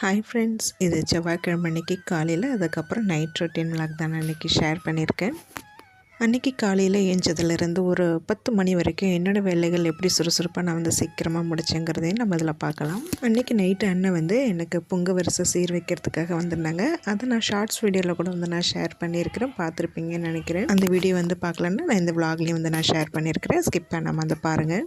Hi friends இது செவ்வாய்க்கிழமை அன்றைக்கி காலையில் அதுக்கப்புறம் நைட் ரொட்டீன் விளாக் தான் அன்றைக்கி ஷேர் பண்ணியிருக்கேன். அன்றைக்கி காலையில் ஏஞ்சதுலேருந்து ஒரு பத்து மணி வரைக்கும் என்னோடய வேலைகள் எப்படி சுறுசுறுப்பாக நான் வந்து சீக்கிரமாக முடிச்சேங்கிறதையும் நம்ம இதில் பார்க்கலாம். அன்றைக்கி நைட்டு அண்ணன் வந்து எனக்கு பொங்க வரிசை சீர் வைக்கிறதுக்காக வந்திருந்தாங்க. அதை நான் ஷார்ட்ஸ் வீடியோவில் கூட வந்து நான் ஷேர் பண்ணியிருக்கிறேன். பார்த்துருப்பீங்கன்னு நினைக்கிறேன். அந்த வீடியோ வந்து பார்க்கலன்னா நான் இந்த விளாக்லேயும் வந்து நான் ஷேர் பண்ணியிருக்கிறேன். ஸ்கிப் பண்ணாமல் வந்து பாருங்கள்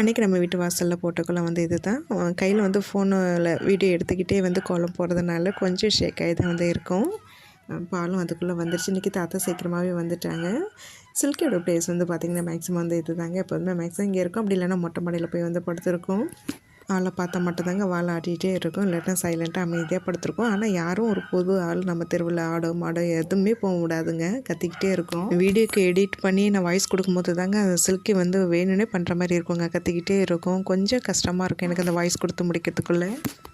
அன்றைக்கி நம்ம வீட்டு வாசலில் போட்டக்குள்ள வந்து இது தான் கையில் வந்து ஃபோனில் வீடியோ எடுத்துக்கிட்டே வந்து கோலம் போடுறதுனால கொஞ்சம் ஷேக் ஆகி தான் வந்து இருக்கும். பாலும் அதுக்குள்ளே வந்துருச்சு. இன்றைக்கி தாத்தா சீக்கிரமாகவே வந்துட்டாங்க. சில்கோட ப்ளேஸ் வந்து பார்த்திங்கன்னா மேக்ஸிமம் வந்து இது தாங்க எப்போதுமே மேக்ஸிமம் இங்கே இருக்கும். அப்படி இல்லைன்னா மொட்டை மாடியில் போய் வந்து படுத்துருக்கோம். ஆளை பார்த்தா மட்டும்தாங்க வாழை ஆடிட்டே இருக்கும். இல்லாட்டா சைலண்ட்டாக அமைதியாக படுத்துருக்கோம். ஆனால் யாரும் ஒரு பொது ஆள் நம்ம தெருவில் ஆடோ மாடோ எதுவுமே போக முடியாதுங்க. கத்திக்கிட்டே இருக்கும். வீடியோக்கு எடிட் பண்ணி நான் வாய்ஸ் கொடுக்கும்போது தாங்க அந்த சில்கி வந்து வேணும்னே பண்ணுற மாதிரி இருக்குங்க. கத்திக்கிட்டே இருக்கும். கொஞ்சம் கஷ்டமாக இருக்கும் எனக்கு அந்த வாய்ஸ் கொடுத்து முடிக்கிறதுக்குள்ளே.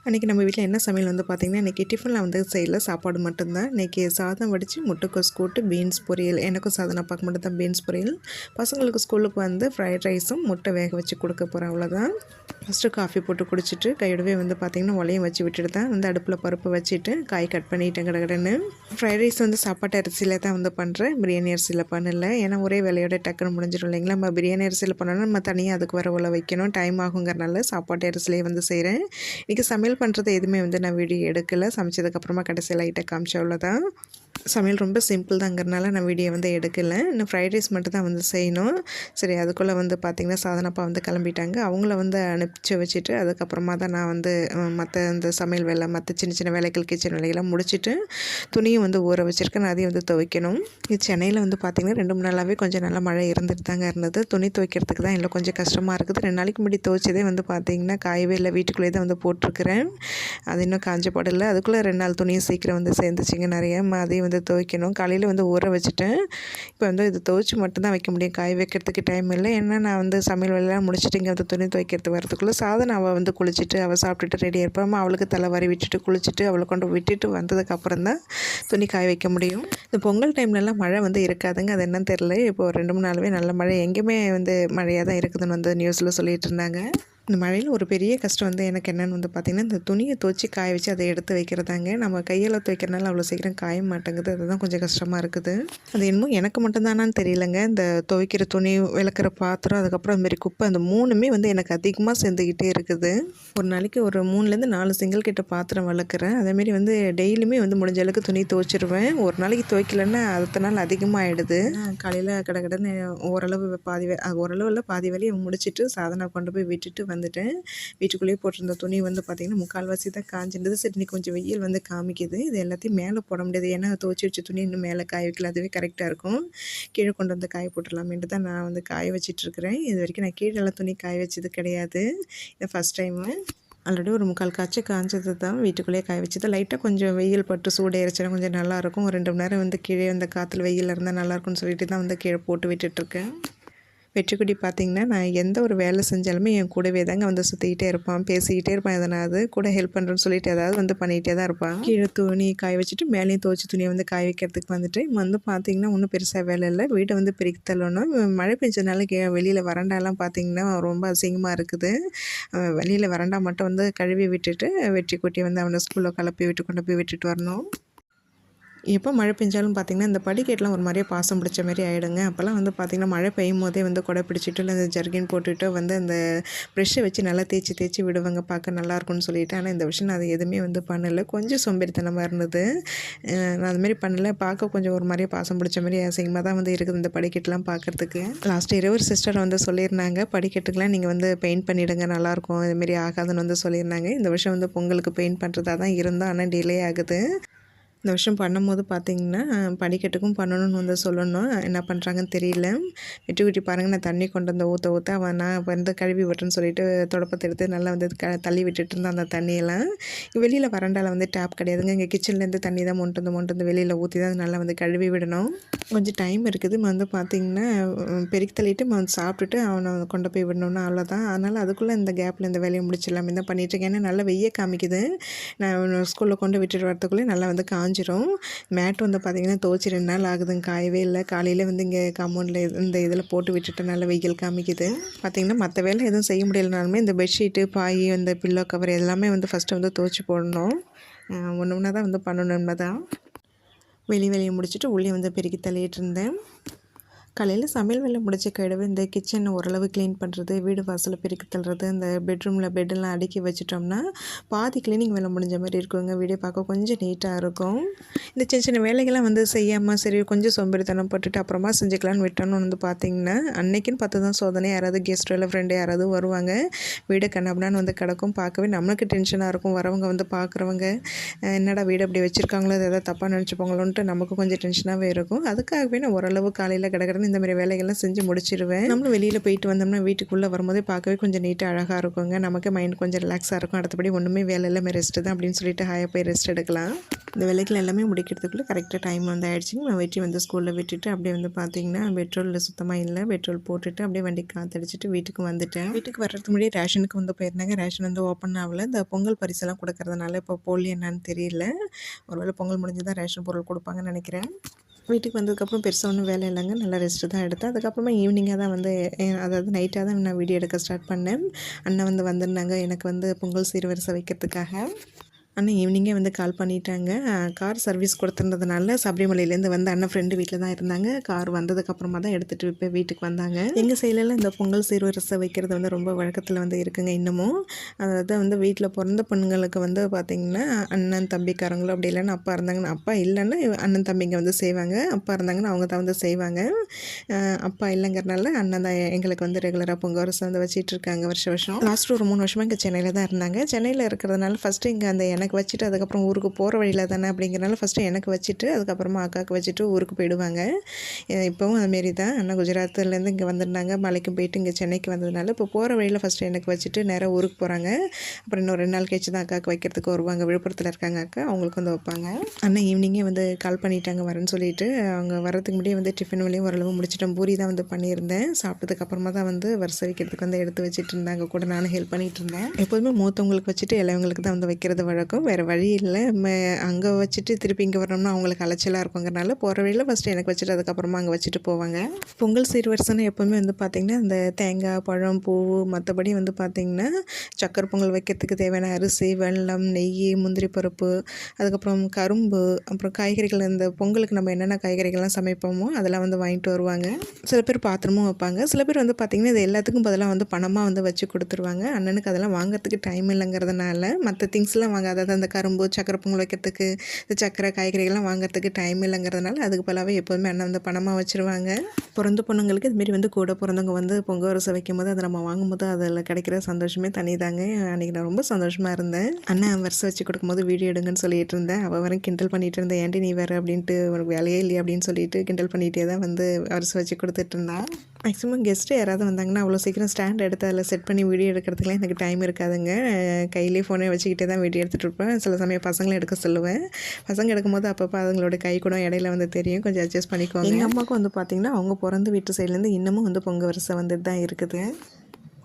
அன்றைக்கி நம்ம வீட்டில் என்ன சமையல் வந்து பார்த்திங்கன்னா இன்றைக்கி டிஃபனில் வந்து செய்யல. சாப்பாடு மட்டும்தான். இன்றைக்கி சாதம் வடித்து முட்டைக்கோஸ் கூட்டு பீன்ஸ் பொரியல். எனக்கும் சாதனை பார்க்க மட்டும் தான் பீன்ஸ் பொரியல். பசங்களுக்கு ஸ்கூலுக்கு வந்து ஃப்ரைட் ரைஸும் முட்டை வேக வச்சு கொடுக்க போகிறேன் அவ்வளோதான் ஃபஸ்ட்டு காஃபி போட்டு குடிச்சிட்டு கையோடவே வந்து பார்த்திங்கன்னா உலையும் வச்சு விட்டுட்டு தான் வந்து அடுப்பில் பருப்பு வச்சுட்டு காய் கட் பண்ணிட்டேன் கடகடன்னு ஃப்ரைட் ரைஸ் வந்து சாப்பாட்டு அரிசியில் தான் வந்து பண்ணுறேன் பிரியாணி அரிசியில் பண்ணல. ஏன்னா ஒரே வேலையோட டக்குன்னு முடிஞ்சிடும் இல்லைங்களா? நம்ம பிரியாணி அரிசியில் பண்ணணும் நம்ம தனியாக அதுக்கு வர உள்ள வைக்கணும். டைம் ஆகுங்கிறனால சாப்பாட்டு அரிசிலே வந்து செய்கிறேன் இன்றைக்கி சமையல் பண்ணுறது எதுவுமே வந்து நான் வீடியோ எடுக்கலை. சமைச்சதுக்கப்புறமா கடைசியில் லைட்டாக காமிச்ச அவ்வளோதான் சமையல் ரொம்ப சிம்பிள் தாங்கிறனால நான் வீடியோ வந்து எடுக்கலை. இன்னும் ஃப்ரைட் ரைஸ் மட்டும் தான் வந்து செய்யணும். சரி அதுக்குள்ளே வந்து பார்த்திங்கன்னா சாதனப்பா வந்து கிளம்பிட்டாங்க. அவங்கள வந்து அனுப்பிச்சி வச்சுட்டு அதுக்கப்புறமா தான் நான் வந்து மற்ற இந்த சமையல் வேலை மற்ற சின்ன சின்ன வேலைகள் கிச்சன் வேலைகள்லாம் முடிச்சுட்டு துணியும் வந்து ஊற வச்சுருக்கேன். அதையும் வந்து துவைக்கணும். சென்னையில் வந்து பார்த்திங்கன்னா ரெண்டு மூணு நாளாகவே கொஞ்சம் நல்லா மழை இருந்துட்டு தாங்க இருந்தது. துணி துவைக்கிறதுக்கு தான் இல்லை கொஞ்சம் கஷ்டமாக இருக்குது. ரெண்டு நாளைக்கு முன்னாடி துவைச்சதே வந்து பார்த்திங்கன்னா காயவே இல்லை. வீட்டுக்குள்ளேயே தான் வந்து போட்டிருக்கிறேன். அது இன்னும் காஞ்ச படலை அதுக்குள்ளே ரெண்டு நாள் துணியும் சீக்கிரம் வந்து சேர்ந்துச்சிங்க நிறைய. அதையும் வந்து வந்து துவைக்கணும். காலையில் வந்து ஊற வச்சுட்டேன். இப்போ வந்து இது துவைச்சி மட்டும்தான் வைக்க முடியும். காய் வைக்கிறதுக்கு டைம் இல்லை. ஏன்னா நான் வந்து சமையல் வேலையெல்லாம் முடிச்சுட்டு இங்கே வந்து துணி துவைக்கிறது வரதுக்குள்ளே சாதனை அவள் வந்து குளிச்சுட்டு அவள் சாப்பிட்டுட்டு ரெடியாக இருப்பாமல் அவளுக்கு தலை வரி விட்டுட்டு குளிச்சுட்டு அவளை கொண்டு விட்டுட்டு வந்ததுக்கப்புறம் தான் துணி காய வைக்க முடியும். இந்த பொங்கல் டைம்லலாம் மழை வந்து இருக்காதுங்க. அது என்னன்னு தெரில இப்போ ரெண்டு மூணு நாளுமே நல்ல மழை. எங்கேயுமே வந்து மழையாக தான் இருக்குதுன்னு வந்து நியூஸில் சொல்லிகிட்டு இருந்தாங்க. இந்த மழையில் ஒரு பெரிய கஷ்டம் வந்து எனக்கு என்னென்னு வந்து பார்த்திங்கன்னா இந்த துணியை துவச்சி காய வச்சு அதை எடுத்து வைக்கிறதாங்க. நம்ம கையில் துவைக்கிறனால அவ்வளோ சீக்கிரம் காய மாட்டேங்குது. அதுதான் கொஞ்சம் கஷ்டமாக இருக்குது. அது என்னமோ எனக்கு மட்டும்தானான்னு தெரியலங்க. இந்த துவைக்கிற துணி விளக்குற பாத்திரம் அதுக்கப்புறம் அதுமாரி குப்பை அந்த மூணுமே வந்து எனக்கு அதிகமாக சேர்ந்துக்கிட்டே இருக்குது. ஒரு நாளைக்கு ஒரு மூணுலேருந்து நாலு சிங்கிள் கிட்ட பாத்திரம் வளர்க்குறேன். அதேமாரி வந்து டெய்லியுமே வந்து முடிஞ்ச அளவுக்கு துணி துவைச்சிருவேன். ஒரு நாளைக்கு துவைக்கலன்னா அடுத்த நாள் அதிகமாகிடுது காலையில் கடை கடைன்னு ஓரளவு பாதி ஓரளவு இல்லை பாதி வேலையை முடிச்சுட்டு சாதனை கொண்டு போய் விட்டுட்டு வந்துட்டேன் வீட்டுக்குள்ளேயே போட்டிருந்த துணி வந்து பார்த்திங்கன்னா முக்கால்வாசி தான் காஞ்சிருந்தது. சரி நீ கொஞ்சம் வெயில் வந்து காமிக்குது. இது எல்லாத்தையும் மேலே போட முடியாது. ஏன்னா துவச்சி வச்ச துணி இன்னும் மேலே காய வைக்கல. அதுவே கரெக்டாக இருக்கும். கீழே கொண்டு வந்து காய போட்டுடலாமேன்ட்டு தான் நான் வந்து காய வச்சிட்ருக்கிறேன். இது வரைக்கும் நான் கீழே எல்லாம் துணி காய வச்சது கிடையாது. இது ஃபஸ்ட் டைமு ஆல்ரெடி ஒரு முக்கால் காய்ச்சி காய்ச்சது தான். வீட்டுக்குள்ளேயே காய வச்சது. லைட்டாக கொஞ்சம் வெயில் பட்டு சூடு ஏறிச்சுன்னா கொஞ்சம் நல்லாயிருக்கும் ஒரு ரெண்டு மணி நேரம் வந்து கீழே அந்த காற்றுல வெயில் இருந்தால் நல்லாயிருக்கும்னு சொல்லிட்டு தான் வந்து கீழே போட்டு விட்டுட்ருக்கேன். வெற்றிக்குடி பார்த்திங்கன்னா நான் எந்த ஒரு வேலை செஞ்சாலுமே என் கூடவே தாங்க வந்து சுற்றிக்கிட்டே இருப்பான். பேசிக்கிட்டே இருப்பான். எதனாவது கூட ஹெல்ப் பண்ணுறேன்னு சொல்லிட்டு ஏதாவது வந்து பண்ணிகிட்டே தான் இருப்பான். கீழே துணி காய வச்சுட்டு மேலேயும் துவச்சி துணியை வந்து காய வைக்கிறதுக்கு வந்துட்டு வந்து பார்த்திங்கன்னா ஒன்றும் பெருசாக வேலை இல்லை. வீட்டை வந்து பெருக்கி தள்ளணும் மழை பெஞ்சதுனால கே வெளியில் வறண்டாலாம் பார்த்திங்கன்னா ரொம்ப அசிங்கமாக இருக்குது. வெளியில் வறண்டா மட்டும் வந்து கழுவி விட்டுட்டு வெற்றி குட்டி வந்து அவனை ஸ்கூலில் கலப்பி விட்டு கொண்டு போய் விட்டுட்டு வரணும். எப்போ மழை பெஞ்சாலும் பார்த்திங்கன்னா இந்த படிக்கட்டெலாம் ஒரு மாதிரியே பாசம் பிடிச்ச மாதிரி ஆகிடுங்க அப்போல்லாம் வந்து பார்த்திங்கன்னா மழை பெய்யும் போதே வந்து கொடை பிடிச்சிட்டு இல்லை இந்த ஜர்கின் போட்டுட்டு வந்து அந்த ப்ரெஷ்ஷை வச்சு நல்லா தேய்ச்சி தேய்ச்சி விடுவாங்க. பார்க்க நல்லாயிருக்கும்னு சொல்லிட்டு. ஆனால் இந்த விஷயம் நான் அது எதுவுமே வந்து பண்ணலை. கொஞ்சம் சோம்பேறித்தனமாக இருந்தது. நான் அதுமாரி பண்ணலை. பார்க்க கொஞ்சம் ஒரு மாதிரியே பாசம் பிடிச்ச மாதிரி அசிங்கமாக தான் வந்து இருக்குது இந்த படிக்கட்டெலாம் பார்க்குறதுக்கு. லாஸ்ட் இரவு ஒரு சிஸ்டர் வந்து சொல்லியிருந்தாங்க படிக்கட்டுக்கெலாம் நீங்கள் வந்து பெயிண்ட் பண்ணிவிடுங்க நல்லாயிருக்கும் இதுமாரி ஆகாதுன்னு வந்து சொல்லியிருந்தாங்க. இந்த விஷயம் வந்து பொங்கலுக்கு பெயிண்ட் பண்ணுறதா தான் இருந்தோம். ஆனால் டிலே ஆகுது. இந்த வருஷம் பண்ணும்போது பார்த்திங்கன்னா படிக்கட்டுக்கும் பண்ணணும்னு வந்து சொல்லணும். என்ன பண்ணுறாங்கன்னு தெரியல. வெட்டி விட்டு பாருங்கள் நான் தண்ணி கொண்டு வந்து ஊற்ற ஊற்ற அவன் நான் வந்து கழுவி விட்டுறேன்னு சொல்லிட்டு தொடப்பத்தை எடுத்து நல்லா வந்து க தள்ளி விட்டுட்டு இருந்தான் அந்த தண்ணியெல்லாம். வெளியில் வறண்டாவில் வந்து டேப் கிடையாதுங்க. இங்கே கிச்சன்லேருந்து தண்ணி தான் மொண்டு வந்து மொண்டு வந்து வெளியில் ஊற்றி தான் நல்லா வந்து கழுவி விடணும். கொஞ்சம் டைம் இருக்குது. வந்து பார்த்திங்கன்னா பெருக்கி தள்ளிட்டு வந்து சாப்பிட்டுட்டு அவனை கொண்டு போய் விடணும்னா அவ்வளோதான் அதனால் அதுக்குள்ளே இந்த கேப்பில் இந்த வேலையை முடிச்சிடலாம். தான் பண்ணிகிட்ருக்கேன் ஏன்னா நல்லா வெய்ய காமிக்குது. நான் ஸ்கூலில் கொண்டு விட்டுட்டு வரத்துக்குள்ளே நல்லா வந்து காஞ்சிரும் மேட் வந்து பார்த்திங்கன்னா துவச்சி ரெண்டு நாள் ஆகுதுங்க. காயவே இல்லை. காலையில் வந்து இங்கே காம்பவுண்டில் இந்த இதில் போட்டு விட்டுட்டு நல்லா வெயில் காமிக்குது. பார்த்திங்கன்னா மற்ற வேலை எதுவும் செய்ய முடியலனாலுமே இந்த பெட்ஷீட்டு பாய் இந்த பில்லோ கவர் எல்லாமே வந்து ஃபஸ்ட்டு வந்து துவச்சி போடணும். ஒன்று ஒன்றா தான் வந்து பண்ணணும் தான் வெளி வெளியே முடிச்சுட்டு உள்ளே வந்து பெருக்கி தள்ளிட்டு இருந்தேன். காலையில் சமையல் வேலை முடிச்ச கழிவு இந்த கிச்சனை ஓரளவு க்ளீன் பண்ணுறது வீடு வாசலை பெருக்கி தள்ளுறது இந்த பெட்ரூமில் பெட்டெல்லாம் அடுக்கி வச்சிட்டோம்னா பாதி க்ளீனிங் வேலை முடிஞ்ச மாதிரி இருக்குங்க. வீடியோ பார்க்க கொஞ்சம் நீட்டாக இருக்கும். இந்த சின்ன சின்ன வேலைகள்லாம் வந்து செய்யாமல் சரி கொஞ்சம் சோம்பேறித்தனம் போட்டுட்டு அப்புறமா செஞ்சுக்கலான்னு விட்டோன்னு வந்து பார்த்திங்கன்னா அன்னைக்குன்னு பார்த்து தான் சோதனை. யாராவது கெஸ்ட் இல்லை ஃப்ரெண்டு யாராவது வருவாங்க. வீடு கண்ணாபினான்னு வந்து கிடக்கும். பார்க்கவே நம்மளுக்கு டென்ஷனாக இருக்கும். வரவங்க வந்து பார்க்குறவங்க என்னடா வீடு அப்படி வச்சுருக்காங்களோ அதை எதாவது தப்பாக நினச்சிப்போங்களோன்ட்டு நமக்கு கொஞ்சம் டென்ஷனாகவே இருக்கும். அதுக்காகவே நான் ஓரளவு காலையில் கிடக்கிற இந்த மாதிரி வேலைகள்லாம் செஞ்சு முடிச்சிடுவேன் நம்மளும் வெளியில் போயிட்டு வந்தோம்னா வீட்டுக்குள்ளே வரும்போதே பார்க்கவே கொஞ்சம் நீட்டாக அழகாக இருக்குங்க. நமக்கு மைண்ட் கொஞ்சம் ரிலாக்ஸாக இருக்கும். அடுத்தபடி ஒன்றுமே வேலை எல்லாமே ரெஸ்ட்டு தான் அப்படின்னு சொல்லிட்டு ஹாயாக போய் ரெஸ்ட் எடுக்கலாம். இந்த வேலைகள் எல்லாமே முடிக்கிறதுக்குள்ளே கரெக்டாக டைம் வந்து ஆயிடுச்சுங்க. நான் வெட்டி வந்து ஸ்கூலில் விட்டுட்டு அப்படியே வந்து பார்த்தீங்கன்னா பெட்ரோலில் சுத்தமாக இல்லை. பெட்ரோல் போட்டுட்டு அப்படியே வண்டி காத்தடிச்சிட்டு வீட்டுக்கு வந்துட்டேன். வீட்டுக்கு வர்றதுக்கு முன்னாடி ரேஷனுக்கு வந்து போயிருந்தாங்க. ரேஷன் வந்து ஓப்பன் ஆகல. இந்த பொங்கல் பரிசெல்லாம் கொடுக்கறதுனால இப்போ போலி என்னன்னு தெரியல. ஒருவேளை பொங்கல் முடிஞ்சு தான் ரேஷன் பொருள் கொடுப்பாங்கன்னு நினைக்கிறேன். வீட்டுக்கு வந்ததுக்கப்புறம் பெருசாக ஒன்றும் வேலை இல்லைங்க. நல்லா ரெஸ்ட்டு தான் எடுத்தேன். அதுக்கப்புறமா ஈவினிங்காக தான் வந்து அதாவது நைட்டாக தான் நான் வீடியோ எடுக்க ஸ்டார்ட் பண்ணேன். அண்ணன் வந்து வந்திருந்தாங்க. எனக்கு வந்து பொங்கல் சீர்வரிசை வைக்கிறதுக்காக. அண்ணன் ஈவினிங்கே வந்து கால் பண்ணிட்டாங்க. கார் சர்வீஸ் கொடுத்துருந்ததுனால சபரிமலையிலேருந்து வந்து அண்ணன் ஃப்ரெண்டு வீட்டில் தான் இருந்தாங்க. கார் வந்ததுக்கப்புறமா தான் எடுத்துகிட்டு போய் வீட்டுக்கு வந்தாங்க. எங்கள் சைட்லலாம் இந்த பொங்கல் சீர்வரிசை வைக்கிறது வந்து ரொம்ப வழக்கத்தில் வந்து இருக்குங்க இன்னமும். அதாவது வந்து வீட்டில் பிறந்த பெண்களுக்கு வந்து பார்த்திங்கன்னா அண்ணன் தம்பிக்காரங்களும் அப்படி இல்லைன்னா அப்பா இருந்தாங்கன்னா அப்பா இல்லைன்னா அண்ணன் தம்பிங்க வந்து செய்வாங்க. அப்பா இருந்தாங்கன்னா அவங்க தான் வந்து செய்வாங்க. அப்பா இல்லைங்கிறனால அண்ணன் தான் எங்களுக்கு வந்து ரெகுலராக பொங்கல் வருஷம் வந்து வச்சிட்டு இருக்காங்க வருஷம் வருஷம். லாஸ்ட் ஒரு மூணு வருஷமாக இங்கே சென்னையில் தான் இருந்தாங்க. சென்னையில் இருக்கிறதுனால ஃபஸ்ட்டு இங்கே அந்த எனக்கு எனக்கு வச்சுட்டு அதுக்கப்புறம் ஊருக்கு போகிற வழியில் தானே அப்படிங்கிறனால ஃபஸ்ட்டு எனக்கு வச்சுட்டு அதுக்கப்புறமா அக்காவுக்கு வச்சுட்டு ஊருக்கு போயிடுவாங்க. இப்போவும் அதுமாரி தான். அண்ணா குஜராத்துலேருந்து இங்கே வந்திருந்தாங்க. மலைக்கு போயிட்டு இங்கே சென்னைக்கு வந்ததுனால இப்போ போகிற வழியில் ஃபஸ்ட்டு எனக்கு வச்சுட்டு நேராக ஊருக்கு போகிறாங்க அப்புறம் இன்னும் ரெண்டு நாள் கழிச்சு தான் அக்காவுக்கு வைக்கிறதுக்கு வருவாங்க. விழுப்புரத்தில் இருக்காங்க அக்கா. அவங்களுக்கு வந்து வைப்பாங்க. அண்ணன் ஈவினிங்கே வந்து கால் பண்ணிட்டாங்க வரேன்னு சொல்லிட்டு அவங்க வரதுக்கு முன்னாடியே வந்து டிஃபன் வழியும் ஓரளவு முடிச்சிட்டேன் பூரி தான் வந்து பண்ணியிருந்தேன். சாப்பிட்டதுக்கு அப்புறமா தான் வந்து வரிசை வைக்கிறதுக்கு வந்து எடுத்து வச்சுட்டு இருந்தாங்க. கூட நானும் ஹெல்ப் பண்ணிகிட்டு இருந்தேன். எப்போதுமே மூத்தவங்களுக்கு வச்சுட்டு இளையவங்களுக்கு தான் வந்து வைக்கிறது வழக்கம். இருக்கும். வேறு வழி இல்லை. அங்கே வச்சுட்டு திருப்பி இங்கே வரணும்னா அவங்களுக்கு அலைச்சலாக இருக்குங்கிறனால போகிற வழியில் ஃபஸ்ட்டு எனக்கு வச்சுட்டு அதுக்கப்புறமா அங்கே வச்சுட்டு போவாங்க. பொங்கல் சீர்வரிசைன்னு எப்போவுமே வந்து பார்த்திங்கன்னா இந்த தேங்காய் பழம் பூ மற்றபடி வந்து பார்த்திங்கன்னா சக்கரை பொங்கல் வைக்கிறதுக்கு தேவையான அரிசி வெள்ளம் நெய் முந்திரி பருப்பு அதுக்கப்புறம் கரும்பு அப்புறம் காய்கறிகள் இந்த பொங்கலுக்கு நம்ம என்னென்ன காய்கறிகள்லாம் சமைப்போமோ அதெல்லாம் வந்து வாங்கிட்டு வருவாங்க. சில பேர் பாத்திரமும் வைப்பாங்க. சில பேர் வந்து பார்த்திங்கன்னா இது எல்லாத்துக்கும் பதிலாக வந்து பணமாக வந்து வச்சு கொடுத்துருவாங்க. அண்ணனுக்கு அதெல்லாம் வாங்குறதுக்கு டைம் இல்லைங்கிறதுனால மற்ற திங்ஸ்லாம் வாங்காத அதாவது அந்த கரும்பு சக்கரை பொங்கல் வைக்கிறதுக்கு இந்த சக்கரை காய்கறிகள்லாம் வாங்குறதுக்கு டைம் இல்லைங்கிறதுனால அதுக்கு பலாவே எப்போதுமே அண்ணன் வந்து பணமாக வச்சுருவாங்க. பிறந்த பொண்ணுங்களுக்கு இதுமாரி வந்து கூட பிறந்தவங்க வந்து பொங்கல் வரிசை வைக்கும் போது அதை நம்ம வாங்கும்போது அதில் கிடைக்கிற சந்தோஷமே தனி தாங்க அன்றைக்கி நான் ரொம்ப சந்தோஷமாக இருந்தேன். அண்ணன் வரிசை வச்சு கொடுக்கும்போது வீடியோ எடுங்கன்னு சொல்லிட்டு இருந்தேன். அவள் வரும் கிண்டல் பண்ணிகிட்டு இருந்தேன். ஏன்டி நீ வேறு? அப்படின்ட்டு உனக்கு வேலையே இல்லையா? அப்படின்னு சொல்லிட்டு கிண்டல் பண்ணிகிட்டே தான் வந்து வரிசை வச்சு கொடுத்துட்டு இருந்தான். மேக்ஸிமம் கெஸ்ட்டு யாராவது வந்தாங்கன்னா அவ்வளோ சீக்கிரம் ஸ்டாண்ட் எடுத்து அதில் செட் பண்ணி வீடியோ எடுக்கிறதுக்குலாம் எனக்கு டைம் இருக்காதுங்க. கையிலே ஃபோனை வச்சுக்கிட்டே தான் வீடியோ எடுத்துகிட்டு இருப்பேன். சில சமயம் பசங்களும் எடுக்க சொல்லுவேன். பசங்க எடுக்கும்போது அப்பப்போ அதுங்களோட கை கூட இடையில வந்து தெரியும். கொஞ்சம் அட்ஜஸ்ட் பண்ணிக்குவாங்க எங்கள் அம்மாவுக்கு வந்து பார்த்திங்கன்னா அவங்க பிறந்த வீட்டு சைட்லேருந்து இன்னமும் வந்து பொங்கல் வரிசை வந்துட்டு தான் இருக்குது.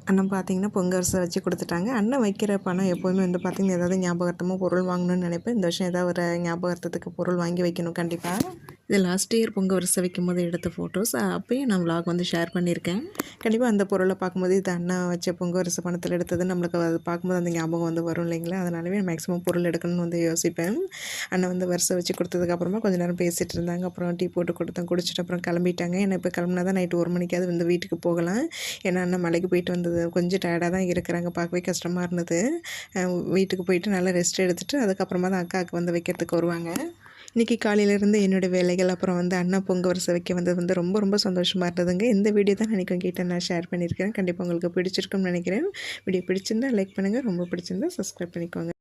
அண்ணன் பார்த்தீங்கன்னா பொங்கரிசை வச்சு கொடுத்துட்டாங்க. அண்ணன் வைக்கிற பணம் எப்போவுமே வந்து பார்த்திங்கன்னா ஏதாவது ஞாபகார்த்தமாக பொருள் வாங்கணும்னு நினைப்பேன். இந்த வருஷம் ஏதாவது ஒரு ஞாபகார்த்தத்துக்கு பொருள் வாங்கி வைக்கணும் கண்டிப்பாக இது லாஸ்ட் இயர் பொங்கல் வரிசை வைக்கும் போது எடுத்த ஃபோட்டோஸ் அப்போயும் நான் விலாக் வந்து ஷேர் பண்ணியிருக்கேன். கண்டிப்பாக அந்த பொருளை பார்க்கும்போது இது அண்ணா வச்ச பொங்கல் வரிசை பணத்தில் எடுத்தது நம்மளுக்கு அது பார்க்கும்போது அந்த ஞாபகம் வந்து வரும் இல்லைங்களா? அதனாலவே மேக்ஸிமம் பொருள் எடுக்கணும்னு வந்து யோசிப்பேன். அண்ணன் வந்து வரிசை வச்சு கொடுத்ததுக்கப்புறமா கொஞ்சம் நேரம் பேசிகிட்டு இருந்தாங்க. அப்புறம் டீ போட்டு கொடுத்தேன். குடிச்சிட்டு அப்புறம் கிளம்பிட்டாங்க. ஏன்னா இப்போ கிளம்புனா தான் நைட்டு ஒரு மணிக்காவது வந்து வீட்டுக்கு போகலாம். ஏன்னா அண்ணன் மலைக்கு போயிட்டு வந்தது கொஞ்சம் டயர்டாக தான் இருக்கிறாங்க. பார்க்கவே கஷ்டமாக இருந்தது. வீட்டுக்கு போயிட்டு நல்லா ரெஸ்ட் எடுத்துகிட்டு அதுக்கப்புறமா தான் அக்காவுக்கு வந்து வைக்கிறதுக்கு வருவாங்க. இன்றைக்கி காலையிலேருந்து என்னோடய வேலைகள் அப்புறம் வந்து அண்ணா பொங்க வரிசை வைக்க வந்தது வந்து ரொம்ப ரொம்ப சந்தோஷமாக இருந்ததுங்க. இந்த வீடியோ தான் நினைக்கும் கிட்டே நான் ஷேர் பண்ணியிருக்கேன் கண்டிப்பாக உங்களுக்கு பிடிச்சிருக்கும்னு நினைக்கிறேன். வீடியோ பிடிச்சிருந்தா லைக் பண்ணுங்கள் ரொம்ப பிடிச்சிருந்தா சப்ஸ்கிரைப் பண்ணிக்கோங்க.